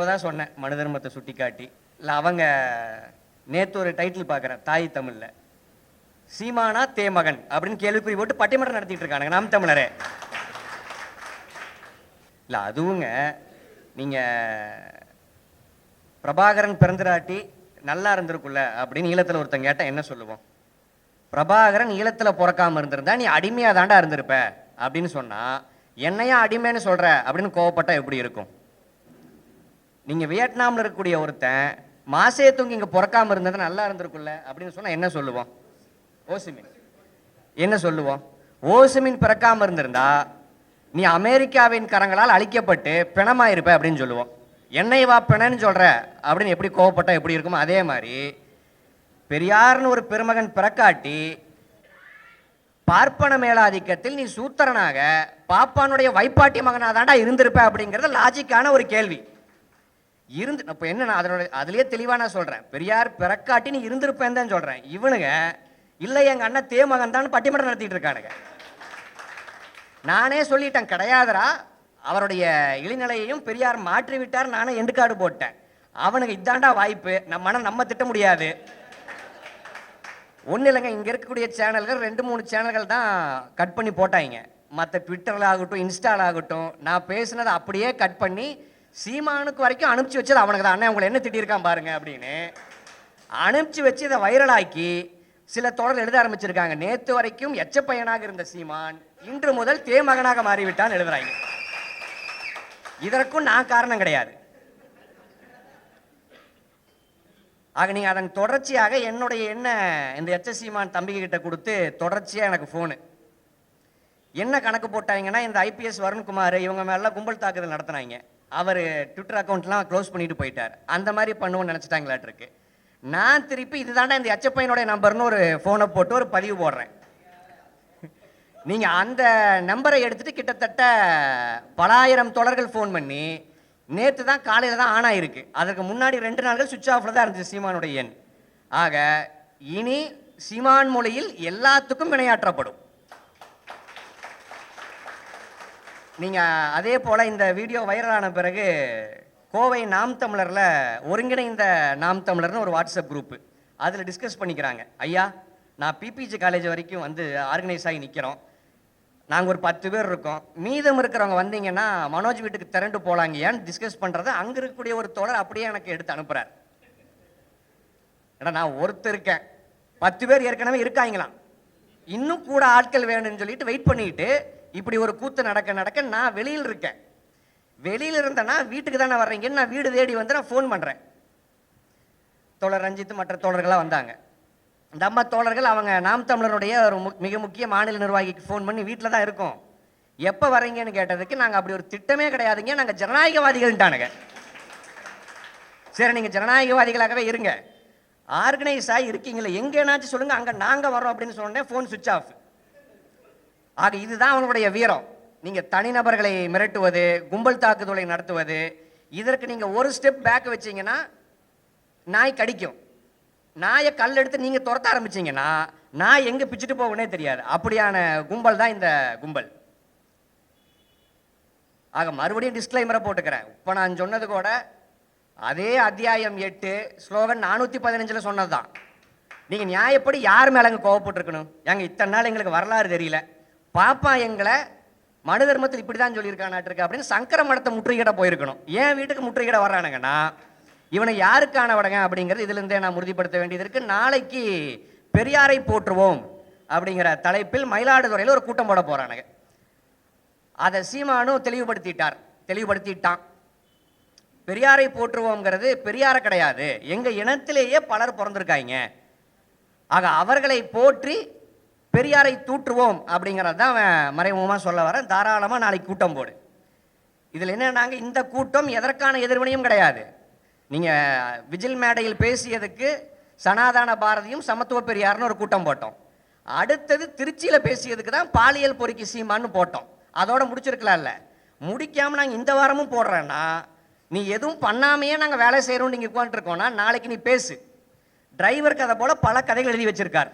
தான் சொன்னேன் மனு தர்மத்தை சுட்டி காட்டி இல்லை அவங்க நேற்று ஒரு டைட்டில் பார்க்குறேன் தாய் தமிழில். சீமானா தேமகன் அப்படின்னு கேள்விக்குறி போட்டு பட்டிமன்றம் நடத்திட்டு இருக்கானுங்க நாம் தமிழரே. இல்லை அதுவுங்க நீங்கள் பிரபாகரன் பிறந்திராட்டி நல்லா இருந்திருக்குல்ல அப்படின்னு ஈழத்தில் ஒருத்தன் கேட்டால் என்ன சொல்லுவோம்? பிரபாகரன் ஈழத்தில் பிறக்காமல் இருந்திருந்தா நீ அடிமையாக தாண்டா இருந்திருப்ப அப்படின்னு சொன்னா என்னையா அடிமைன்னு சொல்ற அப்படின்னு கோவப்பட்டால் எப்படி இருக்கும்? நீங்கள் வியட்நாமில் இருக்கக்கூடிய ஒருத்தன் மாசே தூங்கி இங்கே பிறக்காமல் இருந்தது நல்லா இருந்திருக்குல்ல அப்படின்னு சொன்னால் என்ன சொல்லுவோம்? ஓசிமின். என்ன சொல்லுவோம்? ஓசிமின் பிறக்காமல் இருந்திருந்தா நீ அமெரிக்காவின் கரங்களால் அழிக்கப்பட்டு பிணமாயிருப்ப அப்படின்னு சொல்லுவோம். என்னை வா பிணன்னு சொல்கிற அப்படின்னு எப்படி கோவப்பட்டால் எப்படி இருக்குமோ அதே மாதிரி பெரியார்னு ஒரு பெருமகன் பிறக்காட்டி பார்ப்பன மேலாதிக்கத்தில் நீ சூத்திரனாக பாப்பானுடைய வைப்பாட்டி மகனாக தாண்டா இருந்திருப்ப அப்படிங்கிறது லாஜிக்கான ஒரு கேள்வி. இருந்து இப்போ என்ன நான் அதனோட அதுலேயே தெளிவாக நான் சொல்கிறேன் பெரியார் பிறக்காட்டி நீ இருந்திருப்பேன் தான் சொல்கிறேன் இவனுங்க இல்லை எங்க அண்ணன் தேமகன் தான் பட்டிமன்றம் நடத்திட்டு இருக்கானுங்க. நானே சொல்லிட்டேன் கிடையாதரா அவருடைய இழிநிலையையும் பெரியார் மாற்றி விட்டார் நானே எண்டுக்காடு போட்டேன். அவனுக்கு இதாண்டா வாய்ப்பு. நம்ம மனம் நம்ம திட்ட முடியாது. ஒன்றும் இல்லைங்க இங்கே இருக்கக்கூடிய சேனல்கள் ரெண்டு மூணு சேனல்கள் தான் கட் பண்ணி போட்டாங்க. மற்ற ட்விட்டரில் ஆகட்டும் இன்ஸ்டால ஆகட்டும் நான் பேசுனதை அப்படியே கட் பண்ணி சீமானுக்கு வரைக்கும் அனுப்பிச்சு வச்சது அவனுக்கு தான். அண்ணன் உங்களை என்ன திட்டியிருக்கான் பாருங்க அப்படின்னு. அனுப்பிச்சு வச்சு இதை வைரலாக்கி சில தொடர் எழுத ஆரம்பிச்சிருக்காங்க. நேற்று வரைக்கும் எச்ச பையனாக இருந்த சீமான் இன்று முதல் தேமகனாக மாறிவிட்டான் எழுதுறாங்க. இதற்கும் நான் காரணம் கிடையாது. ஆக நீங்கள் அதன் தொடர்ச்சியாக என்னுடைய என்ன இந்த எச் சீமான் தம்பிக கிட்ட கொடுத்து தொடர்ச்சியாக எனக்கு ஃபோனு என்ன கணக்கு போட்டாங்கன்னா இந்த ஐபிஎஸ் வருண்குமார் இவங்க மேலாம் கும்பல் தாக்குதல் நடத்தினாங்க. அவர் ட்விட்டர் அக்கௌண்ட்லாம் க்ளோஸ் பண்ணிட்டு போயிட்டார். அந்த மாதிரி பண்ணுவோம்னு நினச்சிட்டாங்களாட்டிருக்கு நான் திருப்பி இதுதாண்டா இந்த எச்சப்பையனுடைய நம்பர்னு ஒரு ஃபோனை போட்டு ஒரு பதிவு போடுறேன். நீங்கள் அந்த நம்பரை எடுத்துகிட்டு கிட்டத்தட்ட பலாயிரம் தொடர்கள் ஃபோன் பண்ணி நேற்று தான் காலையில் தான் ஆன் ஆகிருக்கு அதற்கு முன்னாடி ரெண்டு நாள்கள் சுவிட்ச் ஆஃபில் தான் இருந்துச்சு சீமானுடைய எண். ஆக இனி சீமான் மொழியில் எல்லாத்துக்கும் வினையாற்றப்படும். நீங்கள் அதே போல் இந்த வீடியோ வைரலான பிறகு கோவை நாம் தமிழரில் ஒருங்கிணைந்த நாம் தமிழர்னு ஒரு வாட்ஸ்அப் குரூப்பு அதில் டிஸ்கஸ் பண்ணிக்கிறாங்க. ஐயா நான் பிபிஜி காலேஜ் வரைக்கும் வந்து ஆர்கனைஸ் ஆகி நிற்கிறோம் நாங்கள் ஒரு பத்து பேர் இருக்கோம். மீதம் இருக்கிறவங்க வந்தீங்கன்னா மனோஜ் வீட்டுக்கு திரண்டு போகலாங்க ஏன்னு டிஸ்கஸ் பண்ணுறத அங்கே இருக்கக்கூடிய ஒரு தோழர் அப்படியே எனக்கு எடுத்து அனுப்புகிறார் ஏன்னா நான் ஒருத்தர் இருக்கேன். பத்து பேர் ஏற்கனவே இருக்காங்களாம். இன்னும் கூட ஆட்கள் வேணும்னு சொல்லிட்டு வெயிட் பண்ணிக்கிட்டு இப்படி ஒரு கூத்து நடக்க நடக்க நான் வெளியில் இருக்கேன். வெளியில் இருந்தேன்னா வீட்டுக்கு தானே வர்றீங்கன்னு நான் வீடு தேடி வந்து நான் ஃபோன் பண்ணுறேன் தோழர் ரஞ்சித் மற்ற தோழர்களாக வந்தாங்க. நம்ம தோழர்கள் அவங்க நாம் தமிழருடைய ஒரு மு- மிக முக்கிய மாநில நிர்வாகிக்கு ஃபோன் பண்ணி வீட்டில் தான் இருக்கோம். எப்போ வரீங்கன்னு கேட்டதுக்கு நாங்கள் அப்படி ஒரு திட்டமே கிடையாதுங்க. நாங்கள் ஜனநாயகவாதிகள்ட்டானுங்க சரி நீங்கள் ஜனநாயகவாதிகளாகவே இருங்க. ஆர்கனைஸ் ஆகி இருக்கீங்களே. எங்கேனாச்சும் சொல்லுங்கள் அங்கே நாங்கள் வரோம் அப்படின்னு சொன்னேன் ஃபோன் சுவிட்ச் ஆஃப் ஆக இதுதான் அவனுடைய வீரம். நீங்கள் தனிநபர்களை மிரட்டுவது கும்பல் தாக்குதலை நடத்துவது இதற்கு நீங்கள் ஒரு ஸ்டெப் பேக் வச்சிங்கன்னா நாய் கடிக்கும். நாயை கல் எடுத்து நீங்கள் துரத்த ஆரம்பிச்சிங்கன்னா நாய் எங்கே பிச்சுட்டு போகணே தெரியாது. அப்படியான கும்பல் தான் இந்த கும்பல். ஆக மறுபடியும் டிஸ்க்ளைமரை போட்டுக்கிறேன். இப்போ நான் சொன்னது கூட அதே அத்தியாயம் எட்டு ஸ்லோகன் நானூற்றி பதினஞ்சில் சொன்னது தான் நீங்கள் நியாயப்படி யார் மேலங்க கோவப்பட்டிருக்கணும்? ஏங்க இத்தனை நாள் எங்களுக்கு வரலாறு தெரியல. பாப்பா எங்களை மனு தர்மத்தில் இப்படி தான் சொல்லியிருக்கானாட்டிருக்கு அப்படின்னு சங்கர மடத்தை முற்றுகையிட போயிருக்கணும். ஏன் வீட்டுக்கு முற்றுகையிட வர்றானுங்கன்னா இவனை யாருக்கான வடங்க அப்படிங்கிறது இதுலேருந்தே நான் உறுதிப்படுத்த வேண்டியது இருக்குது நாளைக்கு பெரியாரை போற்றுவோம் அப்படிங்கிற தலைப்பில் மயிலாடுதுறையில் ஒரு கூட்டம் போட போகிறானுங்க அதை சீமானும் தெளிவுபடுத்திட்டார். தெளிவுபடுத்திட்டான். பெரியாரை போற்றுவோங்கிறது பெரியார கிடையாது. எங்கள் இனத்திலேயே பலர் பிறந்திருக்காங்க. ஆக அவர்களை போற்றி பெரியாரை தூற்றுவோம் அப்படிங்கிறது தான் அவன் மறைமுகமாக சொல்ல வரேன் தாராளமாக நாளைக்கு கூட்டம் போடு. இதில் என்னன்னாங்க இந்த கூட்டம் எதற்கான எதிர்வினையும் கிடையாது. நீங்கள் விஜில் மேடையில் பேசியதுக்கு சனாதன பாரதியும் சமத்துவ பெரியார்னு ஒரு கூட்டம் போட்டோம். அடுத்தது திருச்சியில் பேசியதுக்கு தான் பாலியல் பொறுக்கி சீமான்னு போட்டோம். அதோட முடிச்சிருக்கலாம்ல. முடிக்காமல் நாங்கள் இந்த வாரமும் போடுறேன்னா நீ எதுவும் பண்ணாமையே நாங்கள் வேலை செய்கிறோம் நீங்கள் உட்காந்துருக்கோம்னா நாளைக்கு நீ பேசு. டிரைவர் கதை போல் பல கதைகள் எழுதி வச்சிருக்காரு.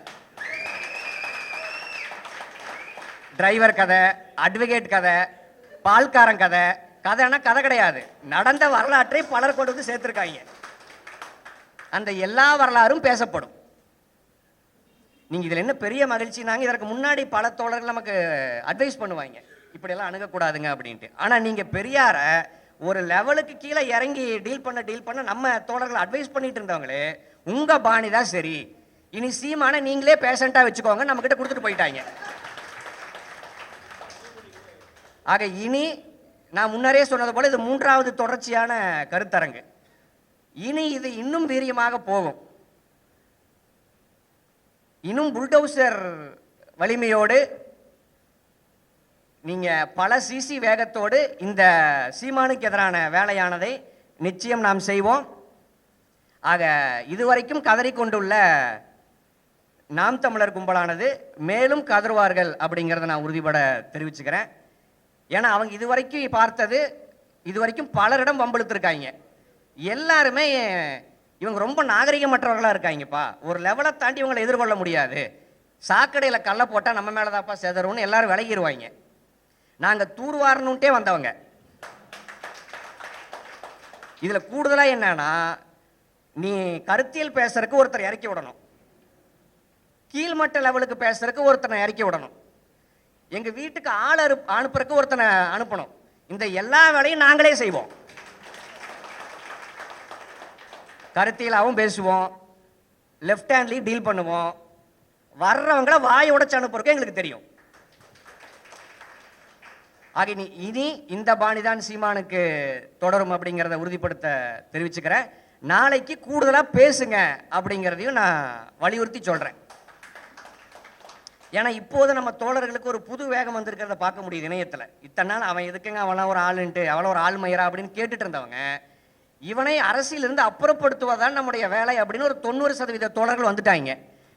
டிரைவர் கதை அட்வொகேட் கதை பால்காரன் கதை. கதைனா கதை கிடையாது. நடந்த வரலாற்றை பலர் கொண்டு வந்து சேர்த்துருக்காங்க. அந்த எல்லா வரலாறும் பேசப்படும். நீங்கள் இதில் என்ன பெரிய மகிழ்ச்சினாங்க இதற்கு முன்னாடி பல தோழர்கள் நமக்கு அட்வைஸ் பண்ணுவாங்க. இப்படியெல்லாம் அணுகக்கூடாதுங்க அப்படின்ட்டு. ஆனால் நீங்கள் பெரியார ஒரு லெவலுக்கு கீழே இறங்கி டீல் பண்ண டீல் பண்ண நம்ம தோழர்கள் அட்வைஸ் பண்ணிட்டு இருந்தவங்களே உங்கள் பாணி தான் சரி. இனி சீமான நீங்களே பேஷண்ட்டாக வச்சுக்கோங்க நம்மக்கிட்ட கொடுத்துட்டு போயிட்டாங்க. ஆக இனி நான் முன்னரே சொன்னது போல் இது மூன்றாவது தொடர்ச்சியான கருத்தரங்கு. இனி இது இன்னும் வீரியமாக போகும். இன்னும் புல்டோசர் வலிமையோடு நீங்கள் பல சிசி வேகத்தோடு இந்த சீமானுக்கு எதிரான வேலையானதை நிச்சயம் நாம் செய்வோம். ஆக இதுவரைக்கும் கதறி கொண்டுள்ள நாம் தமிழர் கும்பலானது மேலும் கதறுவார்கள் அப்படிங்கிறத நான் உறுதிபட தெரிவிச்சுக்கிறேன். ஏன்னா அவங்க இதுவரைக்கும் பார்த்தது இதுவரைக்கும் பலரிடம் வம்பிழுத்துருக்காங்க. எல்லாருமே இவங்க ரொம்ப நாகரிகமற்றவர்களாக இருக்காங்கப்பா. ஒரு லெவலை தாண்டி இவங்களை எதிர்கொள்ள முடியாது. சாக்கடையில் கல்லை போட்டால் நம்ம மேலே தான்ப்பா செதறும்னு எல்லாரும் விலகிடுவாங்க நாங்கள் தூர்வாரணுன்ட்டே வந்தவங்க. இதில் கூடுதலாக என்னன்னா நீ கருத்தியல் பேசுறதுக்கு ஒருத்தர் இறக்கி விடணும். கீழ்மட்ட லெவலுக்கு பேசுறதுக்கு ஒருத்தனை இறக்கி விடணும். எங்கள் வீட்டுக்கு ஆள் அனு அனுப்புறக்கு ஒருத்தனை அனுப்பணும். இந்த எல்லா வேலையும் நாங்களே செய்வோம். கருத்தியலாகவும் பேசுவோம். லெஃப்ட் ஹேண்ட்லையும் டீல் பண்ணுவோம். வர்றவங்கள வாயை உடச்சு அனுப்புறதுக்கு எங்களுக்கு தெரியும். ஆக இனி இனி இந்த பாணி தான் சீமானுக்கு தொடரும் அப்படிங்கிறத உறுதிப்படுத்த தெரிவிச்சுக்கிறேன். நாளைக்கு கூடுதலாக பேசுங்க அப்படிங்கிறதையும் நான் வலியுறுத்தி சொல்கிறேன் ஏன்னா இப்போது நம்ம தோழர்களுக்கு ஒரு புது வேகம் வந்திருக்கிறத பார்க்க முடியுது இணையத்தில். இத்தனை நாள் அவன் எதுக்குங்க அவன்லாம் ஒரு ஆளுன்ட்டு அவள ஒரு ஆள்மயிரா அப்படின்னு கேட்டுட்டு இருந்தவங்க இவனை அரசியலிருந்து அப்புறப்படுத்துவதான் நம்முடைய வேலை அப்படின்னு ஒரு தொண்ணூறு சதவீத தோழர்கள் வந்துட்டாங்க.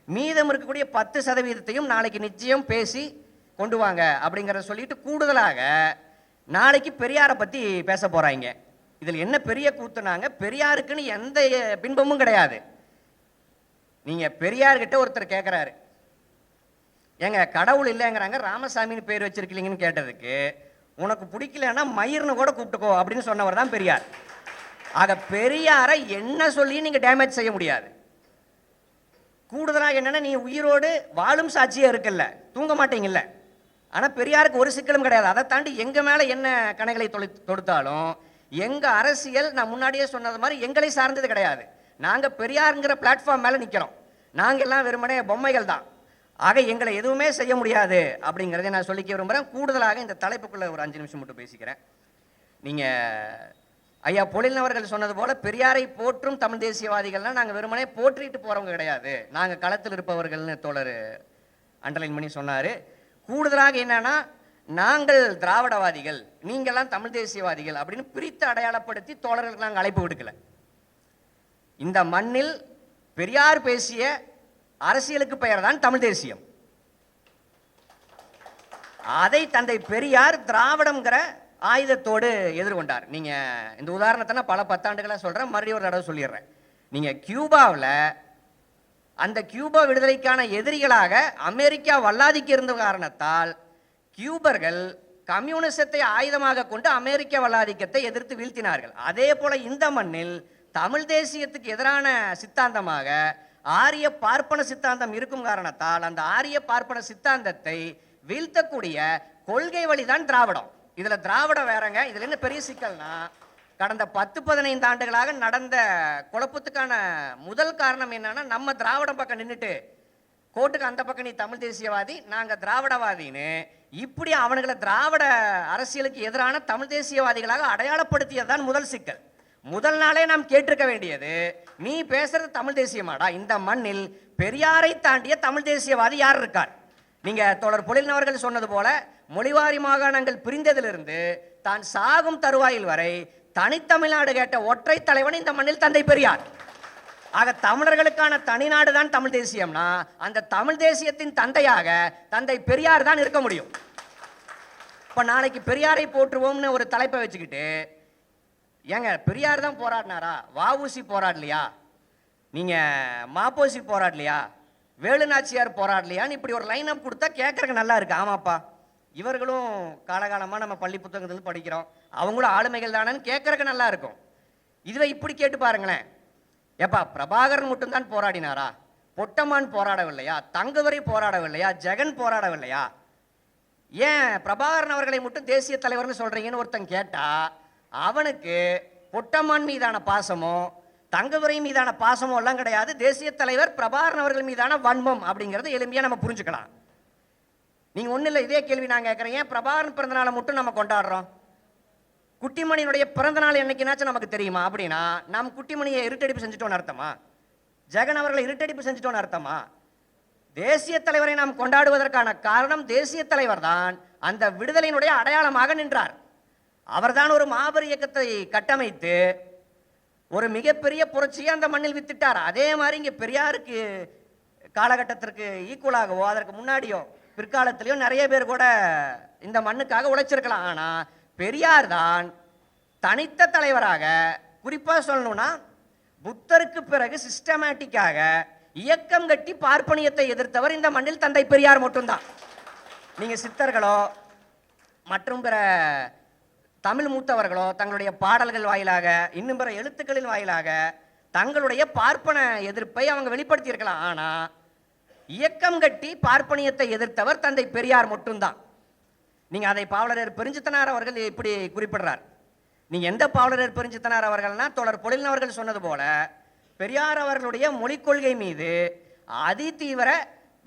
மீதம் இருக்கக்கூடிய பத்து சதவீதத்தையும் நாளைக்கு நிச்சயம் பேசி கொண்டு வாங்க அப்படிங்கிறத சொல்லிட்டு கூடுதலாக நாளைக்கு பெரியாரை பற்றி பேச போகிறாங்க இதில் என்ன பெரிய கூத்துனாங்க பெரியாருக்குன்னு எந்த பின்பமும் கிடையாது. நீங்கள் பெரியார்கிட்ட ஒருத்தர் கேட்குறாரு ஏங்க கடவுள் இல்லைங்கிறாங்க ராமசாமின்னு பேர் வச்சிருக்கீங்கன்னு கேட்டதுக்கு உனக்கு பிடிக்கலன்னா மயிர்னு கூட கூப்பிட்டுக்கோ அப்படின்னு சொன்னவர் தான் பெரியார். ஆக பெரியாரை என்ன சொல்லி நீங்கள் டேமேஜ் செய்ய முடியாது. கூடுதலாக என்னன்னா நீ உயிரோடு வாழும் சாட்சியாக இருக்குல்ல தூங்க மாட்டீங்கல்ல. ஆனால் பெரியாருக்கு ஒரு சிக்கலும் கிடையாது. அதை தாண்டி எங்கள் மேலே என்ன கணைகளை தொலை தொடுத்தாலும் எங்கள் அரசியல் நான் முன்னாடியே சொன்னது மாதிரி எங்களை சார்ந்தது கிடையாது. நாங்கள் பெரியாருங்கிற பிளாட்ஃபார்ம் மேலே நிற்கிறோம் நாங்கள் எல்லாம் வெறுமனே பொம்மைகள் தான். ஆக எங்களை எதுவுமே செய்ய முடியாது அப்படிங்கிறத நான் சொல்லிக்க விரும்புகிறேன் கூடுதலாக இந்த தலைப்புக்குள்ளே ஒரு அஞ்சு நிமிஷம் மட்டும் பேசிக்கிறேன். நீங்கள் ஐயா பொழில்னவர்கள் சொன்னது போல பெரியாரை போற்றும் தமிழ் தேசியவாதிகள்லாம் நாங்கள் வெறுமனே போற்றிட்டு போகிறவங்க கிடையாது. நாங்கள் களத்தில் இருப்பவர்கள்னு தோழர் அண்டர்லைன் பண்ணி சொன்னார். கூடுதலாக என்னன்னா நாங்கள் திராவிடவாதிகள் நீங்கள்லாம் தமிழ் தேசியவாதிகள் அப்படின்னு பிரித்து அடையாளப்படுத்தி தோழர்களுக்கு நாங்கள் அழைப்பு விடுக்கல. இந்த மண்ணில் பெரியார் பேசிய அரசியலுக்கு பெயர் தான் தமிழ் தேசியம். அதை தந்தை பெரியார் திராவிடம்ங்கிற ஆயுதத்தோடு எதிர்கொண்டார். நீங்க இந்த உதாரணத்தை நான் பல பத்தாண்டுகளாக சொல்றேன். மறுபடியும் ஒரு தடவை சொல்லிடுறேன். நீங்க கியூபாவில் அந்த கியூபா விடுதலைக்கான எதிரிகளாக அமெரிக்கா வல்லாதிக்கு இருந்த காரணத்தால் கியூபர்கள் கம்யூனிசத்தை ஆயுதமாக கொண்டு அமெரிக்க வல்லாதிக்கத்தை எதிர்த்து வீழ்த்தினார்கள். அதே போல இந்த மண்ணில் தமிழ் தேசியத்துக்கு எதிரான சித்தாந்தமாக ஆரிய பார்ப்பன சித்தாந்தம் இருக்கும் காரணத்தால் அந்த ஆரிய பார்ப்பன சித்தாந்தத்தை வீழ்த்தக்கூடிய கொள்கை வழிதான் திராவிடம். இதில் திராவிடம் வேறங்க. இதில் என்ன பெரிய சிக்கல்னா கடந்த பத்து பதினைந்து ஆண்டுகளாக நடந்த குழப்பத்துக்கான முதல் காரணம் என்னன்னா நம்ம திராவிடம் பக்கம் நின்றுட்டு கோர்ட்டுக்கு அந்த பக்கம் நீ தமிழ் தேசியவாதி நாங்கள் திராவிடவாதின்னு இப்படி அவனுங்களை திராவிட அரசியலுக்கு எதிரான தமிழ் தேசியவாதிகளாக அடையாளப்படுத்தியதுதான் முதல் சிக்கல். முதல் நாளே நாம் கேட்டிருக்க வேண்டியது நீ பேசுறது தமிழ் தேசியமாடா இந்த மண்ணில் பெரியாரை தாண்டிய தமிழ் தேசியவாதி யார் இருக்கார்? நீங்க தொடர் பொழில்னவர்கள் சொன்னது போல மொழிவாரி மாகாணங்கள் பிரிந்ததிலிருந்து தான் சாகும் தருவாயில் வரை தனித்தமிழ்நாடு கேட்ட ஒற்றை தலைவன் இந்த மண்ணில் தந்தை பெரியார். ஆக தமிழர்களுக்கான தனிநாடு தான் தமிழ் தேசியம்னா அந்த தமிழ் தேசியத்தின் தந்தையாக தந்தை பெரியார் தான் இருக்க முடியும். இப்ப நாளைக்கு பெரியாரை போற்றுவோம்னு ஒரு தலைப்பை வச்சுக்கிட்டு ஏங்க பெரியார் தான் போராடினாரா? வஉசி போராடலையா? நீங்கள் மாப்போசி போராடலையா? வேலுநாச்சியார் போராடலையான்னு இப்படி ஒரு லைன் அப் கொடுத்தா கேட்குறக்கு நல்லா இருக்கு. ஆமாப்பா. இவர்களும் காலகாலமாக நம்ம பள்ளி புத்தகத்துலேருந்து படிக்கிறோம். அவங்களும் ஆளுமைகள் தானேன்னு கேட்குறக்கு நல்லா இருக்கும். இதுவே இப்படி கேட்டு பாருங்களேன். ஏப்பா பிரபாகரன் மட்டும்தான் போராடினாரா? பொட்டமான் போராடவில்லையா? தங்கவரை போராடவில்லையா? ஜெகன் போராடவில்லையா? ஏன் பிரபாகரன் அவர்களை மட்டும் தேசிய தலைவர்னு சொல்கிறீங்கன்னு ஒருத்தன் கேட்டால் அவனுக்கு பொட்டம்மான் மீதான பாசமோ தங்கதுரை மீதான பாசமோ எல்லாம் கிடையாது. தேசிய தலைவர் பிரபாரன் அவர்கள் மீதான வன்மம் அப்படிங்கிறது எளிமையாக நம்ம புரிஞ்சுக்கலாம். நீங்கள் ஒன்றும் இல்லை இதே கேள்வி நான் கேட்குறேன். ஏன் பிரபாகரன் பிறந்தநாளை மட்டும் நம்ம கொண்டாடுறோம்? குட்டிமணியினுடைய பிறந்தநாள் என்னைக்குனாச்சும் நமக்கு தெரியுமா அப்படின்னா நாம் குட்டிமணியை இருட்டடிப்பு செஞ்சுட்டோன்னு அர்த்தமா? ஜெகன் அவர்களை இருட்டடிப்பு செஞ்சுட்டோன்னு அர்த்தமா? தேசிய தலைவரை நாம் கொண்டாடுவதற்கான காரணம் தேசிய தலைவர் தான் அந்த விடுதலையினுடைய அடையாளமாக நின்றார். அவர்தான் ஒரு மாபெரும் இயக்கத்தை கட்டமைத்து ஒரு மிகப்பெரிய புரட்சியை அந்த மண்ணில் வித்துட்டார். அதே மாதிரி இங்கே பெரியாருக்கு காலகட்டத்திற்கு ஈக்குவலாகவோ அதற்கு முன்னாடியோ பிற்காலத்திலையோ நிறைய பேர் கூட இந்த மண்ணுக்காக உழைச்சிருக்கலாம். ஆனால் பெரியார் தான் தனித்த தலைவராக குறிப்பாக சொல்லணும்னா புத்தருக்கு பிறகு சிஸ்டமேட்டிக்காக இயக்கம் கட்டி பார்ப்பனியத்தை எதிர்த்தவர் இந்த மண்ணில் தந்தை பெரியார் மட்டும்தான். நீங்கள் சித்தர்களோ மற்றும் பிற தமிழ் மூத்தவர்களோ தங்களுடைய பாடல்கள் வாயிலாக இன்னும் பிற எழுத்துக்களின் வாயிலாக தங்களுடைய பார்ப்பன எதிர்ப்பை அவங்க வெளிப்படுத்தியிருக்கலாம். ஆனால் இயக்கம் கட்டி பார்ப்பனியத்தை எதிர்த்தவர் தந்தை பெரியார் மட்டும்தான். நீங்கள் அதை பாவலரர் பெருஞ்சித்தனார் அவர்கள் இப்படி குறிப்பிடுறார். நீ எந்த பாவலரர் பெருஞ்சித்தனார் அவர்கள்னா தொடர் பொழில் அவர்கள் சொன்னது போல பெரியார் அவர்களுடைய மொழிக் கொள்கை மீது அதிதீவிர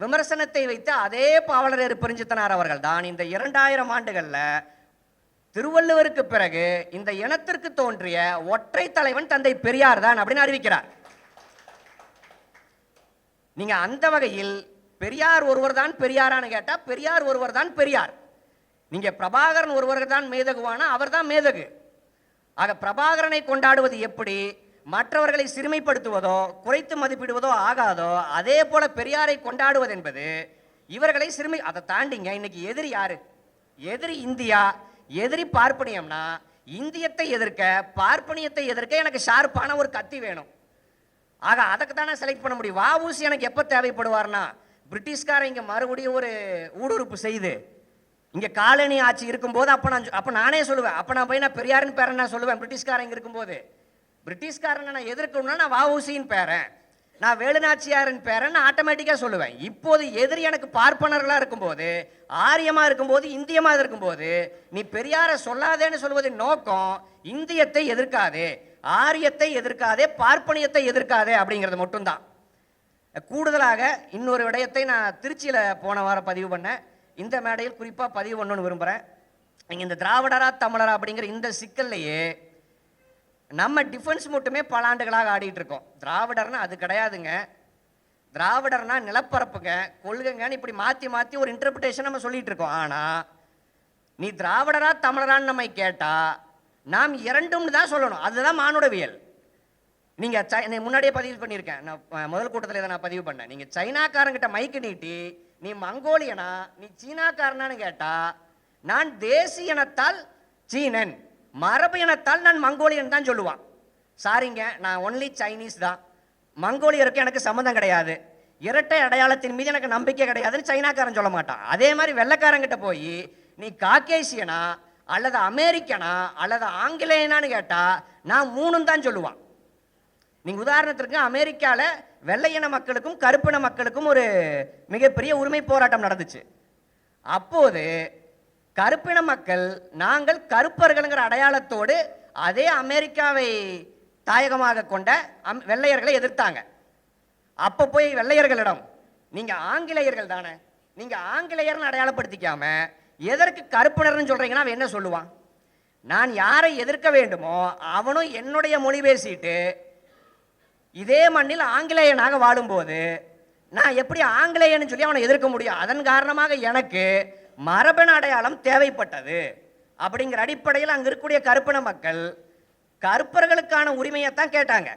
விமர்சனத்தை வைத்த அதே பாவலரர் பெருஞ்சித்தனார் அவர்கள் தான் இந்த இரண்டாயிரம் ஆண்டுகளில் திருவள்ளுவருக்கு பிறகு இந்த இனத்திற்கு தோன்றிய ஒற்றை தலைவன் தந்தை பெரியார் தான் அப்படின்னு அறிவிக்கிறார். நீங்க அந்த வகையில் பெரியார் ஒருவர் தான் பெரியாரான்னு கேட்டா பெரியார் ஒருவர் தான் பெரியார். நீங்க பிரபாகரன் ஒருவர் தான் மேதகுவானா? அவர் தான் மேதகு. ஆக பிரபாகரனை கொண்டாடுவது எப்படி? மற்றவர்களை சிறுமைப்படுத்துவதோ குறைத்து மதிப்பிடுவதோ ஆகாதோ அதே போல பெரியாரை கொண்டாடுவது என்பது இவர்களை சிறுமை அதை தாண்டிங்க இன்னைக்கு எதிரி யாரு? எதிரி இந்தியா. எதிரி பார்ப்பனியம்னா இந்தியத்தை எதிர்க்க பார்ப்பனியத்தை எதிர்க்க எனக்கு ஷார்ப்பான ஒரு கத்தி வேணும். ஆக அதுக்கு தானே செலக்ட் பண்ண முடியும். வாவூசி எனக்கு எப்போ தேவைப்படுவார்னா பிரிட்டிஷ்காரன் இங்கே மறுபடியும் ஒரு ஊடுருப்பு செய்து இங்கே காலனி ஆட்சி இருக்கும்போது அப்போ நான் அப்போ நானே சொல்லுவேன். அப்போ நான் போய் நான் பெரியாரின் பேரன் நான் சொல்லுவேன். பிரிட்டிஷ்காரன் இங்கே இருக்கும்போது பிரிட்டிஷ்காரனை நான் எதிர்க்கணும்னா நான் வாவூசின்னு பேரன். நான் வேலுநாச்சியாரின் பேரன் நான் ஆட்டோமேட்டிக்காக சொல்லுவேன். இப்போது எதிரி எனக்கு பார்ப்பனர்களாக இருக்கும்போது ஆரியமாக இருக்கும்போது இந்தியமாக இருக்கும்போது நீ பெரியாரை சொல்லாதேன்னு சொல்வதின் நோக்கம் இந்தியத்தை எதிர்க்காதே ஆரியத்தை எதிர்க்காதே பார்ப்பனியத்தை எதிர்க்காதே அப்படிங்கிறது மட்டும்தான். கூடுதலாக இன்னொரு விடயத்தை நான் திருச்சியில் போன வாரம் பதிவு பண்ணேன். இந்த மேடையில் குறிப்பாக பதிவு பண்ணணும்னு விரும்புகிறேன் நீங்கள் இந்த திராவிடரா தமிழரா அப்படிங்கிற இந்த சிக்கல்லையே நம்ம டிஃபென்ஸ் மட்டுமே பல ஆண்டுகளாக ஆடிட்டு இருக்கோம். திராவிடர்னா அது கிடையாதுங்க. திராவிடர்னா நிலப்பரப்புங்க. கொள்கைங்கன்னு இப்படி மாற்றி மாற்றி ஒரு இன்டர்பிரிட்டேஷன் நம்ம சொல்லிட்டு இருக்கோம். ஆனால் நீ திராவிடரா தமிழரான்னு நம்மை கேட்டால் நாம் இரண்டும்னு தான் சொல்லணும். அதுதான் மானுடவியல். நீங்கள் சை- நீ முன்னாடியே பதிவு பண்ணியிருக்கேன். நான் முதல் கூட்டத்தில் இதை நான் பதிவு பண்ணேன். நீங்கள் சைனாக்காரங்கிட்ட மைக்கு நீட்டி நீ மங்கோலியனா நீ சீனாக்காரனான்னு கேட்டால் நான் தேசியனத்தால் சீனன். மரபு இனத்தால் நான் மங்கோலியன் தான் சொல்லுவான். சாரிங்க நான் ஒன்லி சைனீஸ் தான். மங்கோலியருக்கு எனக்கு சம்மந்தம் கிடையாது. இரட்டை அடையாளத்தின் மீது எனக்கு நம்பிக்கை கிடையாதுன்னு சைனாக்காரன் சொல்ல மாட்டான். அதே மாதிரி வெள்ளக்காரங்கிட்ட போய் நீ காக்கேசியனா அல்லது அமெரிக்கனா அல்லது ஆங்கிலேயனான்னு கேட்டால் நான் மூணும் தான் சொல்லுவான். நீங்க உதாரணத்திற்கு அமெரிக்காவில் வெள்ளையின மக்களுக்கும் கருப்பின மக்களுக்கும் ஒரு மிகப்பெரிய உரிமை போராட்டம் நடந்துச்சு. அப்போது கருப்பின மக்கள் நாங்கள் கருப்பர்கள்ங்கிற அடையாளத்தோடு அதே அமெரிக்காவை தாயகமாக கொண்ட அம்- வெள்ளையர்களை எதிர்த்தாங்க. அப்போ போய் வெள்ளையர்களிடம் நீங்கள் ஆங்கிலேயர்கள் தானே நீங்கள் ஆங்கிலேயர்னு அடையாளப்படுத்திக்காம எதற்கு கருப்பினர்னு சொல்கிறீங்கன்னா அவன் என்ன சொல்லுவான்? நான் யாரை எதிர்க்க வேண்டுமோ அவனும் என்னுடைய மொழி பேசிட்டு இதே மண்ணில் ஆங்கிலேயனாக வாழும்போது நான் எப்படி ஆங்கிலேயன்னு சொல்லி அவனை எதிர்க்க முடியும்? அதன் காரணமாக எனக்கு மரபணு அடையாளம் தேவைப்பட்டது. அப்படிங்கிற அடிப்படையில் அங்கே இருக்கக்கூடிய கருப்பின மக்கள் கருப்பர்களுக்கான உரிமையைத்தான் கேட்டாங்க.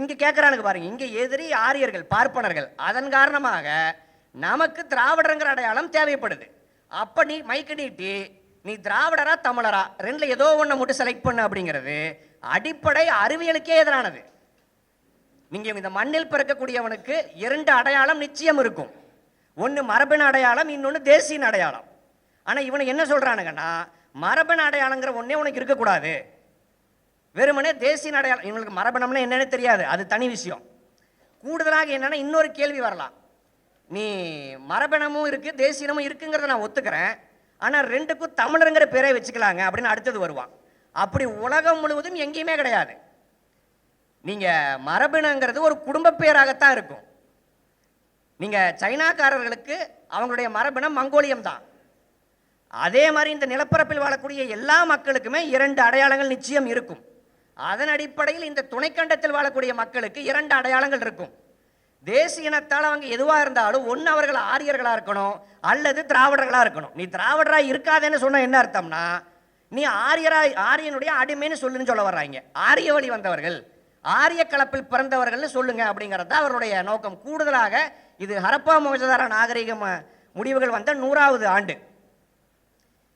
இங்கே கேட்குறானுங்க பாருங்க இங்கே எதிரி ஆரியர்கள் பார்ப்பனர்கள் அதன் காரணமாக நமக்கு திராவிடங்கிற அடையாளம் தேவைப்படுது. அப்போ நீ மைக்கு நீட்டி நீ திராவிடரா தமிழரா ரெண்டில் ஏதோ ஒன்றை மட்டும் செலக்ட் பண்ணு அப்படிங்கிறது அடிப்படை அறிவியலுக்கே எதிரானது. நீங்கள் இந்த மண்ணில் பிறக்கக்கூடியவனுக்கு இரண்டு அடையாளம் நிச்சயம் இருக்கும். ஒன்று மரபின் அடையாளம் இன்னொன்று தேசியின் அடையாளம். ஆனால் இவனை என்ன சொல்கிறானுங்கன்னா மரபணு அடையாளங்கிற ஒன்றே உனக்கு இருக்கக்கூடாது. வெறுமனே தேசிய அடையாளம் இவங்களுக்கு மரபணம்னா என்னென்னு தெரியாது அது தனி விஷயம். கூடுதலாக என்னன்னா இன்னொரு கேள்வி வரலாம். நீ மரபணமும் இருக்குது தேசியமும் இருக்குங்கிறத நான் ஒத்துக்கிறேன். ஆனால் ரெண்டுக்கும் தமிழருங்கிற பேரே வச்சுக்கலாங்க அப்படின்னு அடுத்தது வருவான். அப்படி உலகம் முழுவதும் எங்கேயுமே கிடையாது. நீங்கள் மரபினங்கிறது ஒரு குடும்ப பேராகத்தான் இருக்கும். நீங்கள் சைனாக்காரர்களுக்கு அவங்களுடைய மரபினம் மங்கோலியம் தான் அதே மாதிரி இந்த நிலப்பரப்பில் வாழக்கூடிய எல்லா மக்களுக்குமே இரண்டு அடையாளங்கள் நிச்சயம் இருக்கும். அதன் அடிப்படையில் இந்த துணைக்கண்டத்தில் வாழக்கூடிய மக்களுக்கு இரண்டு அடையாளங்கள் இருக்கும். தேசிய இனத்தால் அவங்க எதுவாக இருந்தாலும் ஒன்று அவர்கள் ஆரியர்களாக இருக்கணும் அல்லது திராவிடர்களாக இருக்கணும். நீ திராவிடராக இருக்காதேன்னு சொன்ன என்ன அர்த்தம்னா நீ ஆரியரா ஆரியனுடைய அடிமைன்னு சொல்லுன்னு சொல்ல வர்றாங்க. ஆரிய வழி வந்தவர்கள் ஆரிய கலப்பில் பிறந்தவர்கள்னு சொல்லுங்க அப்படிங்கிறது தான் அவருடைய நோக்கம். கூடுதலாக இது ஹரப்பா மோஜதார நாகரிக முடிவுகள் வந்த நூறாவது ஆண்டு.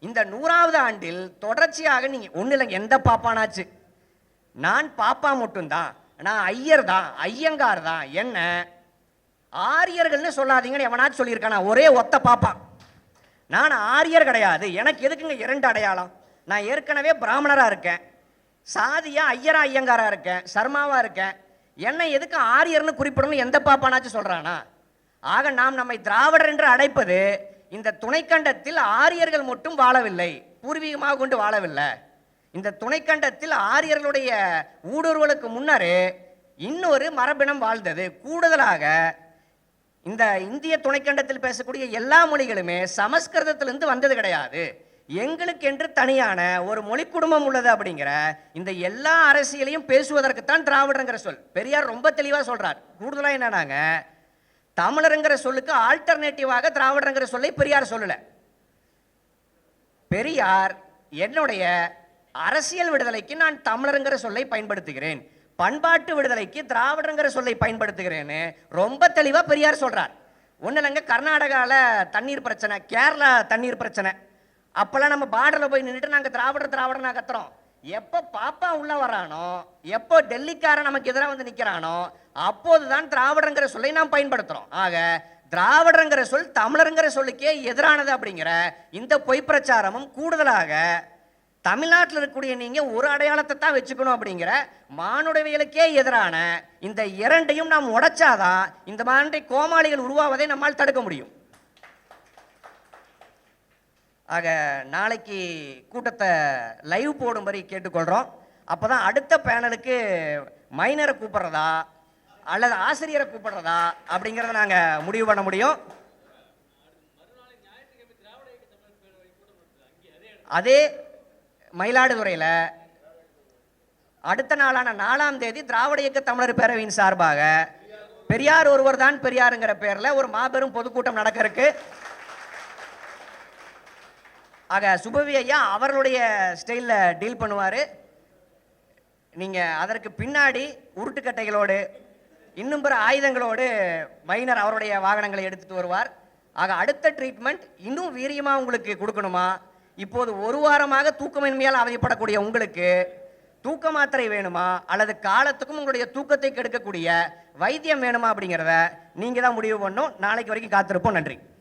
இந்த நூறாவது ஆண்டில் தொடர்ச்சியாக நீங்கள் ஒன்றும் இல்லைங்க எந்த பாப்பானாச்சு? நான் பாப்பா மட்டும்தான் நான் ஐயர் தான் ஐயங்கார் தான் என்ன? ஆரியர்கள்னு சொல்லாதீங்கன்னு எவனாச்சும் சொல்லியிருக்கானா? ஒரே ஒத்த பாப்பா. நான் ஆரியர் கிடையாது எனக்கு எதுக்குங்க இரண்டு அடையாளம்? நான் ஏற்கனவே பிராமணராக இருக்கேன் சாதியாக ஐயரா ஐயங்காராக இருக்கேன் சர்மாவாக இருக்கேன். என்னை எதுக்கு ஆரியர்னு குறிப்பிடணும்னு எந்த பாப்பானாச்சும் சொல்கிறானா ஆக நாம் நம்மை திராவிடர் என்று அழைப்பது இந்த துணைக்கண்டத்தில் ஆரியர்கள் மட்டும் வாழவில்லை பூர்வீகமாக கொண்டு வாழவில்லை. இந்த துணைக்கண்டத்தில் ஆரியர்களுடைய ஊடுருவலுக்கு முன்னரே இன்னொரு மரபினம் வாழ்ந்தது. கூடுதலாக இந்த இந்திய துணைக்கண்டத்தில் பேசக்கூடிய எல்லா மொழிகளுமே சமஸ்கிருதத்திலிருந்து வந்தது கிடையாது. எங்களுக்கென்று தனியான ஒரு மொழி குடும்பம் உள்ளது அப்படிங்கிற இந்த எல்லா அரசியலையும் பேசுவதற்குத்தான் திராவிடங்கிற சொல். பெரியார் ரொம்ப தெளிவாக சொல்கிறார் கூடுதலாக என்னன்னாங்க தமிழருங்கிற சொல்லுக்கு ஆல்டர்னேட்டிவாக திராவிடங்கிற சொல்லை பெரியார் சொல்லலை. பெரியார் என்னுடைய அரசியல் விடுதலைக்கு நான் தமிழருங்கிற சொல்லை பயன்படுத்துகிறேன். பண்பாட்டு விடுதலைக்கு திராவிடங்கிற சொல்லை பயன்படுத்துகிறேன்னு ரொம்ப தெளிவாக பெரியார் சொல்கிறார் ஒன்றும் இல்லைங்க கர்நாடகாவில் தண்ணீர் பிரச்சனை கேரளா தண்ணீர் பிரச்சனை. அப்போல்லாம் நம்ம பார்டரில் போய் நின்றுட்டு நாங்கள் திராவிட திராவிடனா கத்துறோம். எப்போ பாப்பா உள்ள வரானோ எப்போ டெல்லிக்காரன் நமக்கு எதிராக வந்து நிற்கிறானோ அப்போதுதான் திராவிடங்கிற சொல்லை நாம் பயன்படுத்துகிறோம் ஆக திராவிடங்கிற சொல் தமிழருங்கிற சொல்லுக்கே எதிரானது அப்படிங்கிற இந்த பொய் பிரச்சாரமும் கூடுதலாக தமிழ்நாட்டில் இருக்கக்கூடிய நீங்கள் ஒரு அடையாளத்தை தான் வச்சுக்கணும் அப்படிங்கிற மானுடவியலுக்கே எதிரான இந்த இரண்டையும் நாம் உடைச்சாதான் இந்த மாதிரி கோமாளிகள் உருவாவதை நம்மால் தடுக்க முடியும். ஆக நாளைக்கு கூட்டத்தை லைவ் போடும்படி கேட்டுக்கொள்கிறோம் அப்போ தான் அடுத்த பேனலுக்கு மைனரை கூப்பிட்றதா அல்லது ஆசிரியரை கூப்பிட்றதா அப்படிங்கிறத நாங்கள் முடிவு பண்ண முடியும். அதே மயிலாடுதுறையில் அடுத்த நாளான நாலாம் தேதி திராவிட இயக்க தமிழர் பேரவையின் சார்பாக பெரியார் ஒருவர் தான் பெரியாருங்கிற பேரில் ஒரு மாபெரும் பொதுக்கூட்டம் நடக்க ஆக சுபவி ஐயா அவர்களுடைய ஸ்டைலில் டீல் பண்ணுவார். நீங்கள் அதற்கு பின்னாடி உருட்டுக்கட்டைகளோடு இன்னும் பிற ஆயுதங்களோடு மைனர் அவருடைய வாகனங்களை எடுத்துட்டு வருவார். ஆக அடுத்த ட்ரீட்மெண்ட் இன்னும் வீரியமாக உங்களுக்கு கொடுக்கணுமா? இப்போது ஒரு வாரமாக தூக்கமின்மையால் அவதிப்படக்கூடிய உங்களுக்கு தூக்க மாத்திரை வேணுமா? அல்லது காலத்துக்கும் உங்களுடைய தூக்கத்தை கெடுக்கக்கூடிய வைத்தியம் வேணுமா அப்படிங்கிறத நீங்கள் தான் முடிவு பண்ணும் நாளைக்கு வரைக்கும் காத்திருப்போம். நன்றி.